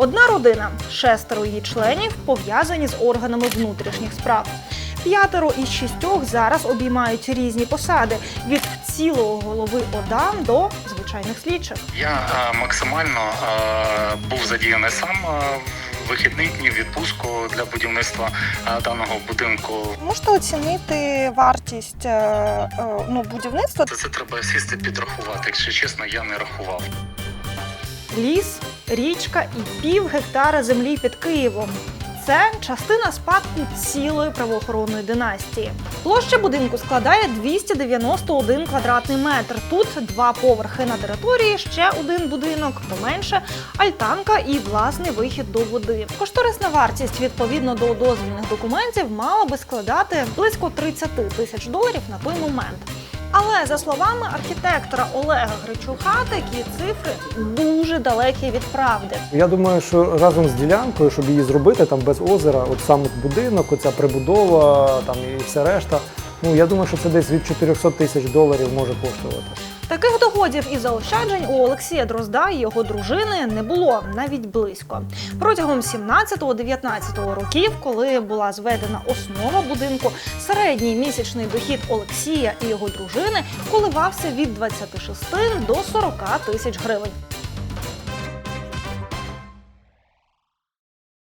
Одна родина, шестеро її членів пов'язані з органами внутрішніх справ. П'ятеро із шістьох зараз обіймають різні посади від цілого голови ОДА до звичайних слідчих. Я е, максимально е, був задіяний сам е, в вихідні дні відпустку для будівництва е, даного будинку. Можете оцінити вартість е, е, ну, будівництва? Це, це треба сісти підрахувати. Якщо чесно, я не рахував. Ліс, річка і пів гектара землі під Києвом. Це частина спадку цілої правоохоронної династії. Площа будинку складає 291 квадратний метр. Тут два поверхи на території, ще один будинок, поменше, альтанка і власний вихід до води. Кошторисна вартість відповідно до дозвільних документів мала би складати близько 30 тисяч доларів на той момент. Але за словами архітектора Олега Гречуха, такі цифри дуже далекі від правди. Я думаю, що разом з ділянкою, щоб її зробити там без озера, от сам будинок, оця прибудова там і все решта. Ну я думаю, що це десь від 400 тисяч доларів може коштувати. Таких доходів і заощаджень у Олексія Дрозда і його дружини не було навіть близько. Протягом 17-19 років, коли була зведена основа будинку, середній місячний дохід Олексія і його дружини коливався від 26 до 40 тисяч гривень.